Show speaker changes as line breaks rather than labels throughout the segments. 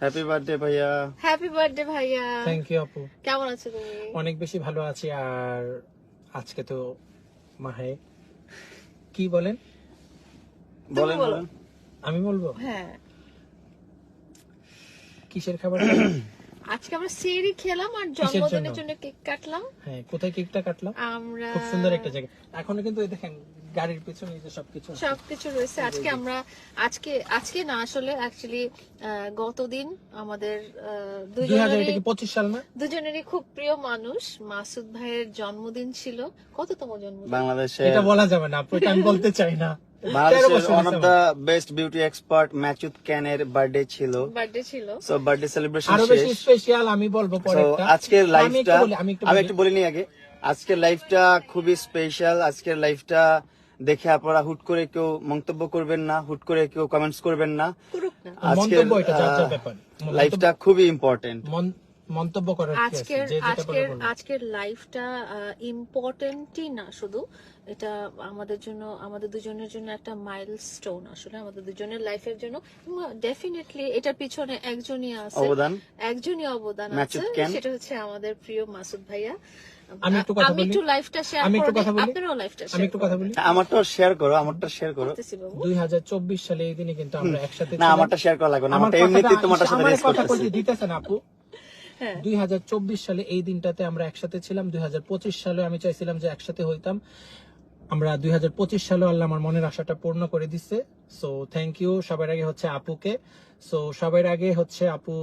Happy birthday ভাইয়া
happy birthday ভাইয়া
thank you আপু
কেমন আছো তুমি?
অনেক বেশি ভালো আছি আর আজকে তো মাহে। কি বলেন?
বলেন বলেন।
আমি বলব?
হ্যাঁ।
কিসের খাবার
আজকে আমরা সেরি খেলাম আর জন্মদিনের
জন্য?
জন্য কেক কাটলাম।
হ্যাঁ কোথায় কেকটা কাটলাম?
আমরা
খুব সুন্দর একটা জায়গা। এখনও কিন্তু এই দেখেন গাড়ির পিছনে এই যে সবকিছু
সবকিছু রয়েছে। আজকে আমরা আজকে আজকে না আসলে অ্যাকচুয়ালি গতদিন আমাদের দুজনেরই
পঁচিশ সাল না?
দুজনেরই খুব প্রিয় মানুষ। মাসুদ ভাইয়ের জন্মদিন ছিল। কততম জন্মদিন?
বাংলাদেশে
এটা বলা যাবে না আমি বলতে চাই না।
বাংলাদেশের one of the best beauty expert ম্যাচুদ ক্যানের বার্থডে ছিল।
বার্থডে ছিল।
সো বার্থডে সেলিব্রেশন
আরও বেশি স্পেশাল আমি বলব পরে
আজকের লাইফটা
আমি একটু
আমি
বলি।
একটু বলিনি আগে। আজকের লাইফটা খুবই স্পেশাল আজকের লাইফটা দেখে আপনারা হুট করে কেউ মন্তব্য করবেন না হুট করে কেউ কমেন্টস করবেন না। আজকের
মন্তব্য এটা যার যার ব্যাপার।
লাইফটা খুবই ইম্পর্টেন্ট
মন্তব্য করার
আজকের আজকের আজকের লাইফটা ইম্পর্টেন্টই না শুধু এটা আমাদের জন্য আমাদের দুজনের জন্য একটা মাইলস্টোন আসলে আমাদের দুজনের লাইফের জন্য। ডেফিনেটলি এটার পিছনে একজনই আছে।
অবদান।
একজনই অবদান আছে সেটা হচ্ছে আমাদের প্রিয় মাসুদ ভাইয়া।
আমি একটু কথা বলি?
শেয়ার
আমি একটু কথা বলি?
আপনারাও
আমি একটু কথা বলি।
আমারটা শেয়ার করো আমারটা শেয়ার করো।
করতেছি বাবু।
দুই হাজার চব্বিশ সালে এই দিনে কিন্তু আমরা একসাথে
না আমারটা শেয়ার করা লাগবে না আমারটা এমনিতেই তোমারটার সাথে রেস করতেছি।
দিতেছেন আপু।
হ্যাঁ।
দুই হাজার চব্বিশ সালে এই দিনটাতে আমরা একসাথে ছিলাম। দুই হাজার পঁচিশ সালে আমি চাইছিলাম যে একসাথে হইতাম। আমরা দুই হাজার পঁচিশ সালে আল্লাহ আমার মনের আশাটা পূর্ণ করে দিচ্ছে সো থ্যাংক ইউ সবার আগে হচ্ছে আপুকে। সো সবার আগে হচ্ছে আপু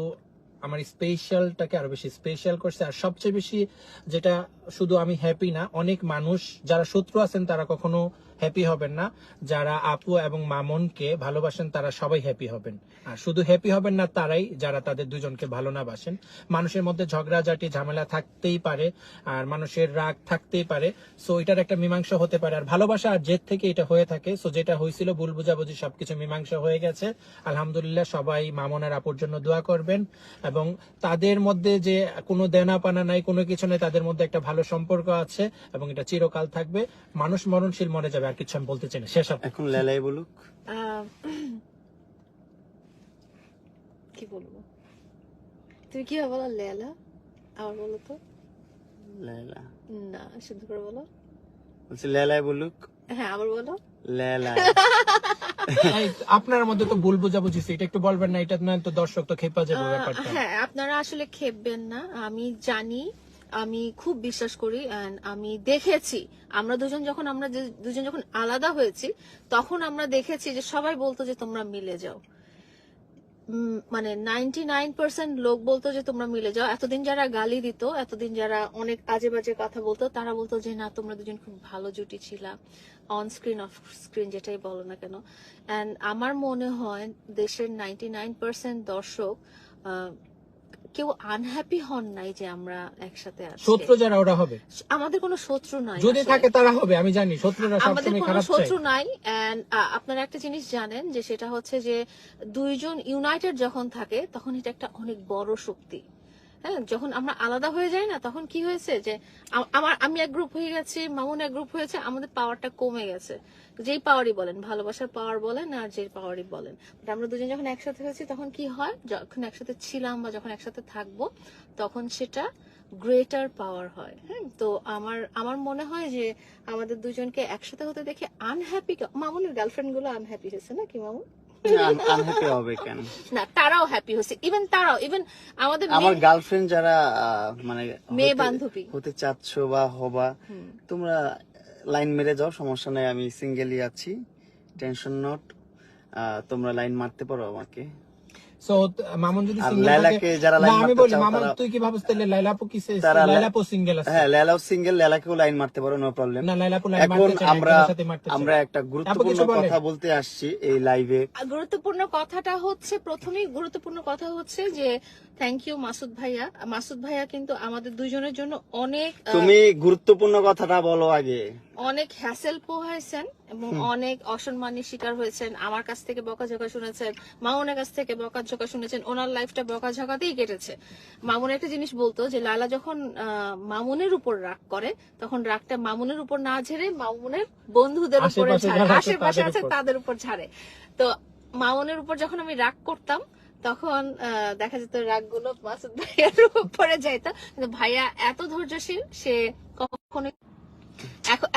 আমার স্পেশালটাকে আরও বেশি স্পেশাল করছে। আর সবচেয়ে বেশি যেটা শুধু আমি হ্যাপি না, অনেক মানুষ, যারা শত্রু আছেন, তারা কখনো হ্যাপি হবেন না। যারা আপু এবং মামনকে ভালোবাসেন, তারা সবাই হ্যাপি হবেন। আর শুধু হ্যাপি হবেন না, তারাই, যারা তাদের দুজনকে ভালো না বাসেন। মানুষের মধ্যে ঝগড়াঝাটি, ঝামেলা থাকতেই পারে, আর মানুষের রাগ থাকতেই পারে। সো এটার একটা মীমাংসা হতে পারে। আর ভালোবাসা আর জেদ থেকে এটা হয়ে থাকে। সো যেটা হয়েছিল, ভুল বুঝাবুঝি, সবকিছু মীমাংসা হয়ে গেছে। আলহামদুলিল্লাহ, সবাই মামনের আপুর জন্য দোয়া করবেন। এবং তাদের মধ্যে যে কোনো দেনা পানা নাই, কোনো কিছু নেই, তাদের মধ্যে একটা ভালো সম্পর্ক আছে এবং এটা চিরকাল থাকবে। মানুষ মরণশীল মরে যাবে আর কিছু আমি বলতে চাই না। শেষ আপু
এখন লেলাই বলুক।
কি বলব? তুমি কি বলো লেলা? আবার বলো তো।
লেলা।
না শুদ্ধ করে বলো।
বলছি লেলাই বলুক।
হ্যাঁ আবার বলো।
লেলা।
আপনার মধ্যে তো ভুল বুঝাবুঝি এটা একটু বলবেন না এটা নয় তো দর্শক তো খেপা যাবে ব্যাপারটা।
হ্যাঁ আপনারা আসলে খেপবেন না আমি জানি আমি খুব বিশ্বাস করি and আমি দেখেছি। আমরা দুজন যখন, আমরা দুজন যখন আলাদা হয়েছি, তখন আমরা দেখেছি যে সবাই বলতো যে তোমরা মিলে যাও। মানে নাইনটি নাইন পার্সেন্ট লোক বলতো যে তোমরা মিলে যাও। এতদিন যারা গালি দিত, এতদিন যারা অনেক আজে বাজে কথা বলতো, তারা বলতো যে, না, তোমরা দুজন খুব ভালো জুটি ছিলা। অন স্ক্রিন অফ স্ক্রিন যেটাই বলো না কেন। অ্যান্ড আমার মনে হয় দেশের নাইনটি নাইন পার্সেন্ট দর্শক কেউ আনহ্যাপি হন নাই যে আমরা একসাথে আছি।
শত্রু যারা ওরা হবে।
আমাদের কোনো শত্রু নাই
যদি থাকে তারা হবে আমি জানি শত্রুরা
আমাদের কোনো
খারাপ
শত্রু নাই এন্ড আপনারা একটা জিনিস জানেন যে সেটা হচ্ছে যে দুইজন ইউনাইটেড যখন থাকে তখন এটা একটা অনেক বড় শক্তি। হ্যাঁ যখন আমরা আলাদা হয়ে যাই না তখন কি হয়েছে যে আমার আমি এক গ্রুপ হয়ে গেছি মামুন এক গ্রুপ হয়েছে আমাদের পাওয়ারটা কমে গেছে। যেই পাওয়ারই বলেন ভালোবাসার পাওয়ার বলেন আর যে পাওয়ারই বলেন। But আমরা দুজন যখন একসাথে হয়েছি তখন কি হয়? যখন একসাথে ছিলাম বা যখন একসাথে থাকব তখন সেটা গ্রেটার পাওয়ার হয়। হ্যাঁ তো আমার আমার মনে হয় যে আমাদের দুজনকে একসাথে হতে দেখে আনহ্যাপি মামুনের গার্লফ্রেন্ডগুলো আনহ্যাপি হয়েছে নাকি মামুন?
আনহ্যাপি হবে কেন?
না তারাও হ্যাপি হচ্ছে। ইভেন তারাও ইভেন আমাদের
আমার গার্লফ্রেন্ড যারা মানে
মেয়ে বান্ধবী।
হতে চাচ্ছ বা হবা। তোমরা লাইন মেরে যাও, সমস্যা নাই, আমি সিঙ্গেলই আছি টেনশন নট তোমরা লাইন মারতে পারো আমাকে।
সো মামুন যদি
আর যারা লাইন
আমি বলি মামুন তুই কি ভাবছিস তাহলে লাইলাপু কি লাইলাপু সিঙ্গেল আছে?
হ্যাঁ লেলাও সিঙ্গেল লেলাকেও লাইন মারতে পারো নো প্রবলেম
না লাইলাপু লাইন মারতে চায়
আমরা
একজনের সাথে মারতে চায়।
আমরা একটা গুরুত্বপূর্ণ কথা বলতে আসছি এই লাইভে
গুরুত্বপূর্ণ কথাটা হচ্ছে প্রথমেই গুরুত্বপূর্ণ কথা হচ্ছে যে থ্যাংক ইউ মাসুদ ভাইয়া। মাসুদ ভাইয়া কিন্তু আমাদের দুজনের জন্য অনেক
তুমি গুরুত্বপূর্ণ কথাটা বলো আগে।
অনেক হ্যাসেল পোহাইছেন এবং অনেক অসম্মানের শিকার হয়েছেন আমার কাছ থেকে বকাঝকা শুনেছেন মামুনের কাছ থেকে বকাঝকা শুনেছেন ওনার লাইফটা বকাঝকাতেই কেটেছে। মামুন একটা জিনিস বলতো যে লালা যখন মামুনের উপর রাগ করে তখন রাগটা মামুনের উপর না ঝেড়ে মামুনের বন্ধুদের উপরে ঝাড়ে আশেপাশে আছে তাদের উপর ঝাড়ে। তো মামুনের উপর যখন আমি রাগ করতাম তখন আহ, দেখা যেত রাগগুলো মাসুদ ভাইয়ার উপরে যাইতো। কিন্তু ভাইয়া এত ধৈর্যশীল সে কখনো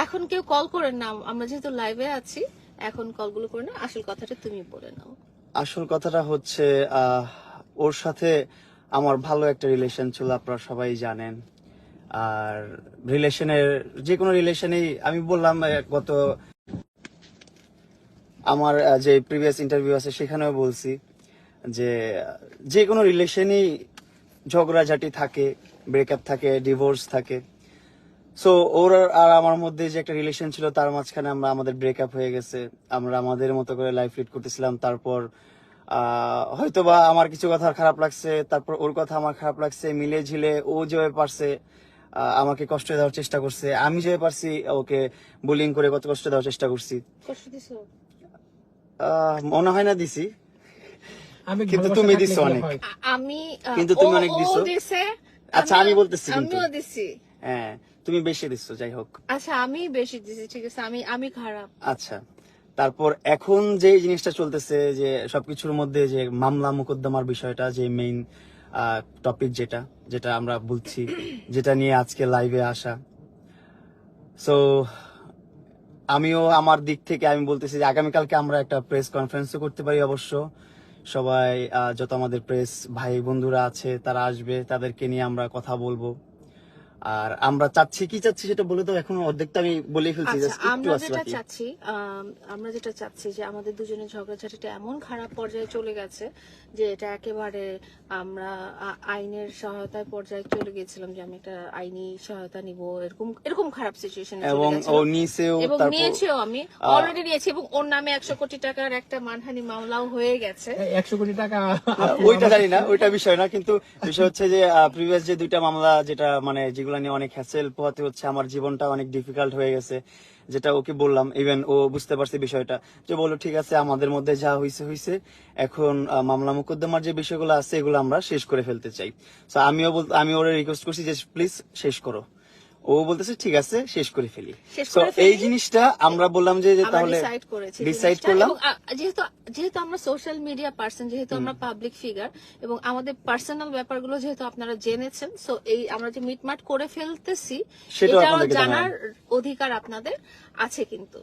এখন কেউ কল করেন না। আমরা যেহেতু লাইভে আছি এখন কলগুলো করে না আসল কথাটা তুমি বলে নাও।
আসল কথাটা হচ্ছে ওর সাথে আমার ভালো একটা রিলেশন ছিল, আপনারা সবাই জানেন। আর রিলেশনের, যে কোনো রিলেশনেই, আমি বললাম গত আমার যে প্রিভিয়াস ইন্টারভিউ আছে, সেখানেও বলছি যে যে কোনো রিলেশনই ঝগড়াঝাটি থাকে ব্রেকআপ থাকে ডিভোর্স থাকে। সো ওর আর আমার মধ্যে যে একটা রিলেশন ছিল তার মাঝখানে আমরা আমাদের ব্রেকআপ হয়ে গেছে। আমরা আমাদের মতো করে লাইফ লিড করতেছিলাম। তারপর আহ, হয়তোবা আমার কিছু কথা খারাপ লাগছে। তারপর ওর কথা আমার খারাপ লাগছে। মিলে ঝিলে ও যেভাবে পারছে আমাকে কষ্ট দেওয়ার চেষ্টা করছে। আমি যেভাবে পারছি ওকে বুলিং করে কত কষ্ট দেওয়ার চেষ্টা করছি। আহ, মনে হয় না দিছি।
আমি
কিন্তু তুমি দিছো অনেক।
আমি
কিন্তু তুমি অনেক দিছো। আচ্ছা, আমি
আমিও-
বলতেছি কিন্তু। হ্যাঁ তুমি বেশি দিচ্ছ যাই হোক।
আচ্ছা আমি বেশি দিছি ঠিক আছে আমি আমি খারাপ।
আচ্ছা তারপর এখন যে জিনিসটা চলতেছে যে সবকিছুর মধ্যে যে মামলা মোকদ্দমার বিষয়টা যে মেইন টপিক যেটা যেটা আমরা বলছি যেটা নিয়ে আজকে লাইভে আসা। সো আমিও আমার দিক থেকে আমি বলতেছি যে আগামীকালকে আমরা একটা প্রেস কনফারেন্সও করতে পারি অবশ্য। সবাই যত আমাদের প্রেস ভাই বন্ধুরা আছে তারা আসবে তাদেরকে নিয়ে আমরা কথা বলব। আর আমরা চাচ্ছি কি চাচ্ছি সেটা বলে তো এখন অর্ধেকটা আমি বলেই ফেলছি
আচ্ছা আমরা যেটা চাচ্ছি আমরা যেটা চাচ্ছি যে আমাদের দুজনের ঝগড়াঝাটিটা এমন খারাপ পর্যায়ে চলে গেছে যে এটা একেবারে আমরা আইনের সহায়তায় পর্যায়ে চলে গেছিলাম যে আমি একটা আইনি সহায়তা নিব এরকম এরকম খারাপ সিচুয়েশনে
এবং ও নিচেও
এবং নিয়েছেও আমি অলরেডি নিয়েছি এবং ওর নামে একশো কোটি টাকার একটা মানহানি মামলাও হয়ে গেছে।
এই একশো কোটি টাকা
ওইটা জানি না ওইটা বিষয় না কিন্তু বিষয় হচ্ছে যে প্রিভিয়াস যে দুইটা মামলা যেটা মানে যেগুলো নিয়ে অনেক হ্যাসেল পোহাতে হচ্ছে। আমার জীবনটা অনেক ডিফিকাল্ট হয়ে গেছে। যেটা ওকে বললাম ইভেন ও বুঝতে পারছে বিষয়টা। যে বলল, ঠিক আছে, আমাদের মধ্যে যা হয়েছে হয়েছে এখন মামলা মোকদ্দমার যে বিষয়গুলো আছে, এগুলো আমরা শেষ করে ফেলতে চাই। তো আমিও আমি ওরা রিকোয়েস্ট করছি যে, প্লিজ, শেষ করো। ও বলতেছে ঠিক আছে শেষ করে ফেলি। এই জিনিসটা আমরা বললাম যে তাহলে
ডিসাইড।
করলাম।
যেহেতু যেহেতু আমরা সোশ্যাল মিডিয়া পার্সন যেহেতু আমরা পাবলিক ফিগার এবং আমাদের পার্সোনাল ব্যাপারগুলো যেহেতু আপনারা জেনেছেন সো এই আমরা যে মিটমাট করে ফেলতেছি
সেটাও আপনাদেরকে
জানার অধিকার আপনাদের আছে কিন্তু।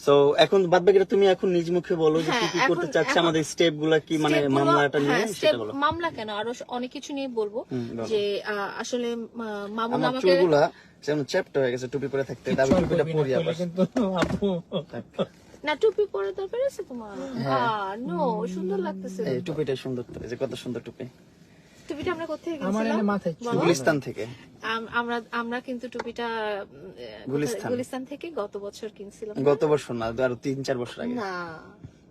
সো এখন বাদ বাকিটা তুমি এখন নিজ মুখে বলো যে কি
হ্যাঁ,
কি করতে চাচ্ছে আমাদের স্টেপগুলা কি মানে মামলাটা নিয়ে
হ্যাঁ,
সেটা বলো।
মামলা কেন? আরও অনেক কিছু নিয়ে বলব যে আসলে মামুন আমাকে
যেমন হয়ে গেছে টুপি করে থাকতে টুপিটা পরি আবার।
কিন্তু আপু।
না টুপি পরে দরকার আছে তোমার। নো সুন্দর লাগতেছে।
হ্যাঁ। এই টুপিটা সুন্দর তো যে কত সুন্দর টুপি।
টুপিটা আমরা কোথায়
আমার এনে মাথায়
গুলিস্তান থেকে।
আমরা আমরা কিন্তু টুপিটা
গুলিস্তান।
গুলিস্তান থেকে গত বছর কিনছিলাম
গত বছর না আরও তিন চার বছর আগে।
না।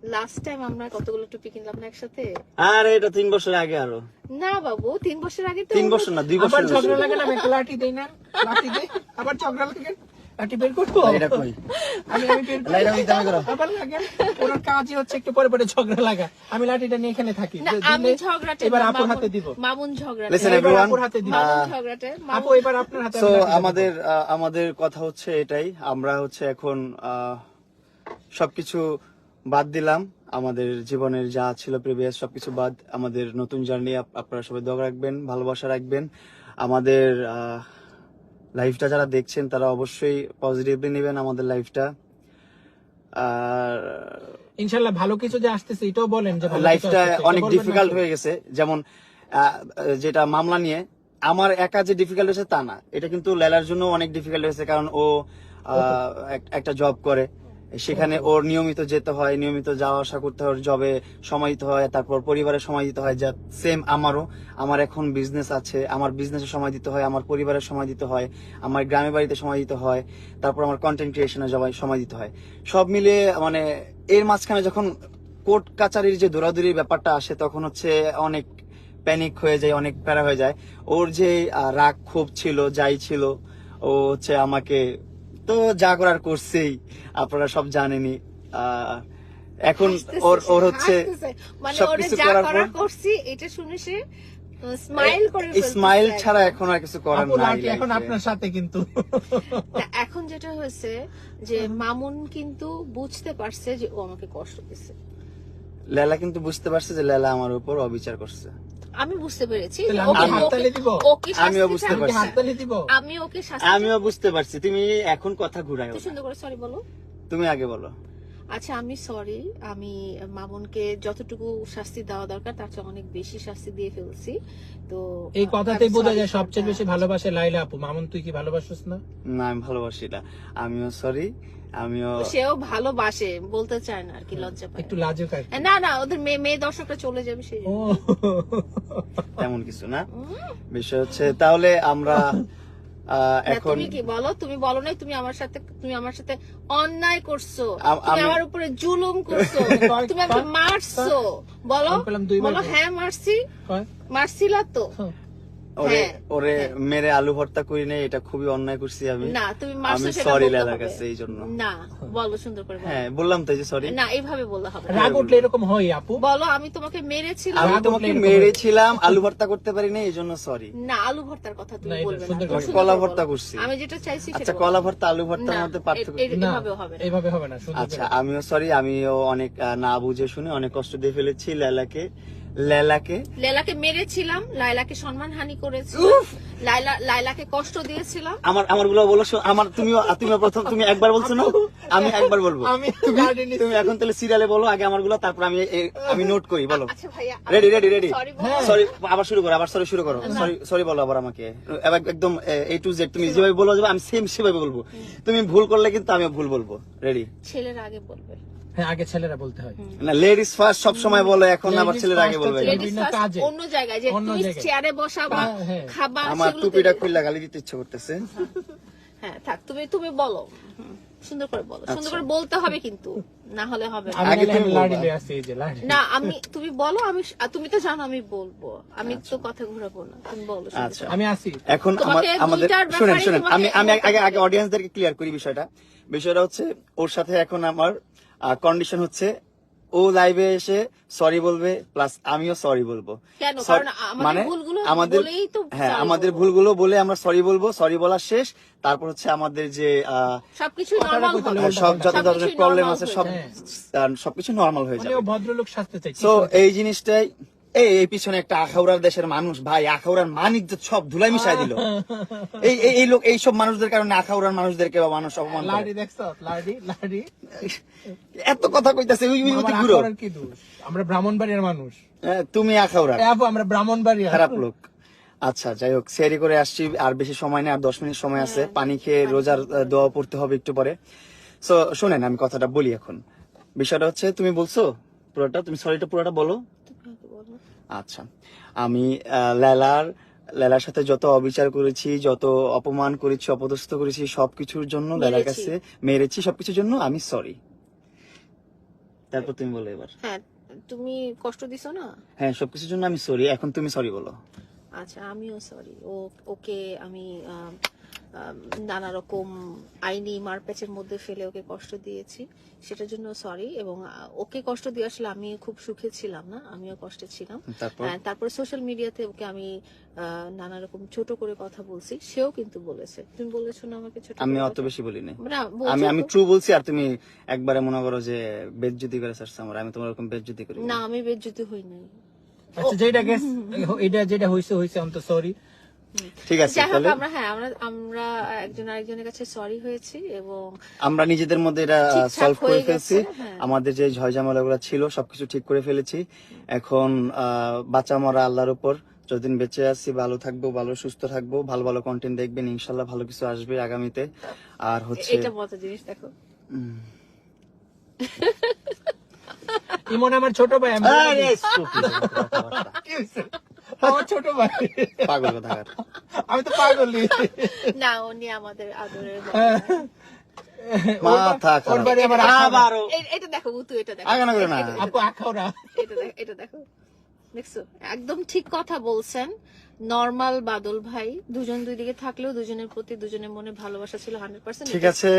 লাস্ট টাইম আমরা কতগুলো টুপি কিনলাম না একসাথে?
আর এটা তিন বছর আগে আরও।
না বাবু তিন বছর আগে তো
তিন বছর না দুই বছর
আবার ঝগড়া লাগে না আমি একটা লাঠি দেই না লাঠি দেই আবার ঝগড়া লাগে লাঠি বের করব?
এটা কই?
আমি আমি বের
দিতে হবে করো।
আবার লাগে ওনার কাজই হচ্ছে একটু পরে পরে ঝগড়া লাগা। আমি লাঠিটা নিয়ে এখানে থাকি।
না আমি ঝগড়াটে
এবার আপুর হাতে দিব।
মামুন ঝগড়াটে।
এবার
everyone,
আপুর হাতে দিব।
মামুন ঝগড়াটে
আপু এবার আপনার হাতে দিব।
আমাদের আহ, আমাদের কথা হচ্ছে এটাই। আমরা হচ্ছে এখন আহ, সবকিছু বাদ দিলাম। আমাদের জীবনের যা ছিল প্রিভিয়াস সবকিছু বাদ। আমাদের নতুন জার্নি আপনারা সবাই দোয়া রাখবেন ভালোবাসা রাখবেন। আমাদের লাইফটা যারা দেখছেন তারা অবশ্যই পজিটিভলি নেবেন আমাদের লাইফটা আর
ইনশাল্লাহ ভালো কিছু যে আসতেছে এটাও বলেন যে
লাইফটা অনেক ডিফিকাল্ট হয়ে গেছে। যেমন যেটা মামলা নিয়ে আমার একা যে ডিফিকাল্ট হয়েছে তা না। এটা কিন্তু লেলার জন্য অনেক ডিফিকাল্ট হয়েছে কারণ ও একটা জব করে। সেখানে ওর নিয়মিত যেতে হয় নিয়মিত যাওয়া আসা করতে হয় জবে সময় দিতে হয় তারপর পরিবারে সময় দিতে হয় যা সেম আমারও। আমার এখন বিজনেস আছে আমার বিজনেসে সময় দিতে হয় আমার পরিবারের সময় দিতে হয় আমার গ্রামে বাড়িতে সময় দিতে হয় তারপর আমার কন্টেন্ট ক্রিয়েশনে সময় দিতে হয়। সব মিলিয়ে মানে এর মাঝখানে যখন কোর্ট কাচারির যে দৌড়াদৌড়ির ব্যাপারটা আসে তখন হচ্ছে অনেক প্যানিক হয়ে যায় অনেক প্যারা হয়ে যায়। ওর যে রাগ ক্ষোভ ছিল যাই ছিল ও হচ্ছে আমাকে তো যা করার করছেই। আপনারা সব জানেনই। আহ, এখন ওর ওর হচ্ছে।
মানে ওরে
সবকিছু করার পর
করছি এটা শুনে সে স্মাইল করে
স্মাইল ছাড়া এখন আর কিছু করার নাই
এখন আপনার সাথে কিন্তু?
এখন যেটা হয়েছে যে মামুন কিন্তু বুঝতে পারছে যে ও আমাকে কষ্ট দিচ্ছে
লেলা কিন্তু বুঝতে পারছে যে লেলা আমার উপর অবিচার করছে।
আমি বুঝতে পেরেছি।
আমিও বুঝতে
আমি
পারছি।
আমি ওকে
আমিও বুঝতে পারছি। তুমি এখন কথা ঘুরাই
চাই। সুন্দর করে সরি বলো।
তুমি আগে বলো।
আচ্ছা আমি সরি আমি মামুনকে যতটুকু শাস্তি দেওয়া দরকার তার চেয়ে অনেক বেশি শাস্তি দিয়ে ফেলছি। তো
এই কথাতেই বোঝা যায় সবচেয়ে বেশি ভালোবাসে লাইলা আপু। মামুন তুই কি ভালোবাসিস না?
না আমি ভালোবাসি না। আমিও সরি আমিও
সেও ভালোবাসে বলতে চায় না আর কি লজ্জা পায়।
একটু লাজুক আর
না না ওদের মেয়ে মেয়ে দর্শকরা চলে যাবে সেই
তেমন কিছু না। বিষয় হচ্ছে তাহলে আমরা এখন
তুমি কি বলো? তুমি বলো নাই তুমি আমার সাথে তুমি আমার সাথে অন্যায় করছ। তুমি আমার উপরে জুলুম করছ। তুমি আমাকে মারছো। বলো। বলো হ্যাঁ মারছি। মারছিলা তো।
ওরে
হ্যাঁ।
ওরে মেরে আলু ভর্তা করি নেই এটা খুবই অন্যায় করছি আমি।
না তুমি
আমি সরি কাছে এই জন্য
না বলো সুন্দর করে
হ্যাঁ বললাম তো এই যে সরি
না এইভাবে বললে হবে
রাগ উঠলে এরকম হয় আপু?
বলো আমি তোমাকে মেরেছিলাম।
আমি তোমাকে মেরেছিলাম আলু ভর্তা করতে পারি না এই জন্য সরি
না আলু ভর্তার কথা তুমি বলবে না।
কলা ভর্তা করছি।
আমি যেটা চাইছি
আচ্ছা কলা ভর্তা আলু ভর্তার মধ্যে পার্থক্য
এ-
না
এভাবেও হবে না।
এইভাবে হবে না
আচ্ছা আমিও সরি আমিও অনেক না বুঝে শুনে অনেক কষ্ট দিয়ে ফেলেছি লেলাকে। লেলাকে
লেলাকে মেরেছিলাম লাইলাকে সম্মানহানি করেছি। লাইলা লাইলাকে কষ্ট দিয়েছিলাম।
আমার আমারগুলো বলো আমার তুমিও তুমিও প্রথম তুমি একবার বলছো না? আমি একবার বলব।
আমি
তুমি এখন তাহলে সিরিয়ালে বলো আগে আমারগুলো তারপর আমি আমি নোট করি বলো। রেডি রেডি রেডি
সরি
আবার শুরু করো আবার সরি শুরু করো। সরি সরি বলো আবার আমাকে। এবার একদম এ টু জেড তুমি যেভাবে বলো যাবে আমি সেম সেভাবে বলব। তুমি ভুল করলে কিন্তু আমি ভুল বলব। রেডি
ছেলের আগে বলবে।
হ্যাঁ আগে ছেলেরা বলতে হয়।
না লেডিস ফার্স্ট সব সময় বলে এখন আবার
Ladies
ছেলের আগে বলবে।
বিভিন্ন কাজে।
অন্য জায়গায় যে তুমি চেয়ারে বসাবা
হ্যাঁ, হ্যাঁ।
খাবা
আমার টুপিটা খুললা গালি দিতে ইচ্ছে করতেছে।
হ্যাঁ থাক তুমি তুমি বলো। সুন্দর করে বলো। সুন্দর
আচ্ছা।
করে বলতে হবে কিন্তু না হলে হবে
আমি
আগে তুমি
এই যে লাড়ি।
না আমি তুমি বলো আমি তুমি তো জানো আমি বলব। আমি তো কথা ঘুরাবো না। তুমি বলো
আচ্ছা।
আমি আসি।
এখন আমাদের শুনেন শুনেন আমি আমি আগে আগে অডিয়েন্সদেরকে ক্লিয়ার করি বিষয়টা। বিষয়টা হচ্ছে ওর সাথে এখন আমার কন্ডিশন হচ্ছে ও লাইভে এসে সরি বলবে প্লাস আমিও সরি বলব।
মানে আমাদের
হ্যাঁ আমাদের ভুলগুলো বলে আমরা সরি বলব সরি বলা শেষ। তারপর হচ্ছে আমাদের যে সব যত ধরনের প্রবলেম আছে সব সবকিছু নর্মাল হয়ে
মানে
যাবে।
ভদ্রলোক সাজতে চাই
তো এই জিনিসটাই এই এই পিছনে একটা আখাউড়ার দেশের মানুষ ভাই আখাউড়ার মানিক সব ধুলাই মিশাই দিল। এই এই- লোক এই সব মানুষদের কারণে আখাউড়ার মানুষদেরকে বা মানুষ অপমান
লাড়ি দেখছ? লাড়ি লাড়ি।
এত কথা কইতাছে ঘুরো।
কি দোষ? আমরা ব্রাহ্মণবাড়িয়ার মানুষ।
হ্যাঁ, তুমি আখাউড়া
আপু আমরা ব্রাহ্মণবাড়িয়া
খারাপ লোক। আচ্ছা যাই হোক সেরি করে আসছি আর বেশি সময় নেই আর দশ মিনিট সময় আছে। পানি খেয়ে রোজার দোয়া পড়তে হবে একটু পরে। সো শোনেন আমি কথাটা বলি এখন। বিষয়টা হচ্ছে তুমি বলছো পুরোটা তুমি সরিটা পুরোটা বলো। আচ্ছা। আমি লেলার লেলার সাথে যত অবিচার করেছি যত অপমান করেছি অপদস্থ করেছি সবকিছুর জন্য লেলার কাছে মেরেছি সবকিছুর জন্য আমি সরি তারপর তুমি বলো এবার।
হ্যাঁ তুমি কষ্ট দিছো না?
হ্যাঁ সবকিছুর জন্য আমি সরি এখন তুমি সরি বলো।
আচ্ছা আমিও সরি ও ওকে আম, নানা রকম আইনি মারপ্যাচের মধ্যে ফেলে ওকে কষ্ট দিয়েছি। সেটার জন্য সরি এবং ওকে কষ্ট দিয়ে আসলে আমি খুব সুখে ছিলাম না আমিও কষ্টে ছিলাম।
তারপর?
সোশ্যাল মিডিয়াতে ওকে আমি নানা রকম ছোট করে কথা বলছি সেও কিন্তু বলেছে। তুমি বলেছ না আমাকে ছোট
আমি অত বেশি বলি
না,
আমি আমি ট্রু বলছি আর তুমি একবারে মনে করো যে বেজ্জুতি করে সারছো আমার। আমি তোমার এরকম বেজ্জুতি করি
না। আমি বেজ্জুতি হই নাই।
আচ্ছা যেটা গেস এটা যেটা হইছে হইছে অন্ত সরি
ঠিক আছে তাহলে।
আমরা হ্যাঁ আমরা আমরা একজন আরেকজনের কাছে সরি হয়েছি এবং
আমরা নিজেদের মধ্যে এটা সলভ করে ফেলছি।
হ্যাঁ।
আমাদের যে ঝয়ঝামেলা গুলো ছিল সবকিছু ঠিক করে ফেলেছি। এখন আহ, বাঁচা মরা আল্লাহর উপর যতদিন বেঁচে আছি ভালো থাকব ভালো সুস্থ থাকব ভালো ভালো কন্টেন্ট দেখবেন ইনশাল্লাহ ভালো কিছু আসবে আগামীতে। আর হচ্ছে
এটা মতো জিনিস দেখো।
ইমন আমার ছোট ভাই আমার ছোট ভাই।
পাগল কথাকার।
আমি তো পাগলই।
না উনি আমাদের আদরের
হ্যাঁ।
মাথা খারাপ। আবারও
এটা দেখো উতু এটা দেখো।
আগানো করে না।
আপু দেখো,
না
এটা দেখো এটা দেখো। দেখছ? একদম ঠিক কথা বলছেন। নর্মাল বাদল ভাই দুজন দুই দিকে থাকলেও দুজনের প্রতি দুজনের মনে ভালোবাসা ছিল হান্ড্রেড পার্সেন্ট।
ঠিক আছে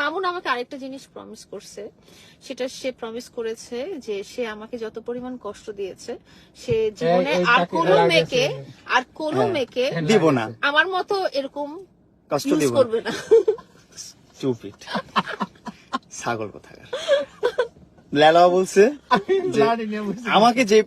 মামুন আমাকে আরেকটা জিনিস প্রমিস করছে। সেটা সে প্রমিস করেছে যে সে আমাকে যত পরিমাণ কষ্ট দিয়েছে সে জীবনে আর কোনো মেয়েকে আর কোনো
হ্যাঁ।
মেয়েকে
দিব না।
আমার মতো এরকম
কষ্ট দিব
করবে না।
চুপিট ছাগল কোথাকার? লেলাও বলছে আমাকে যে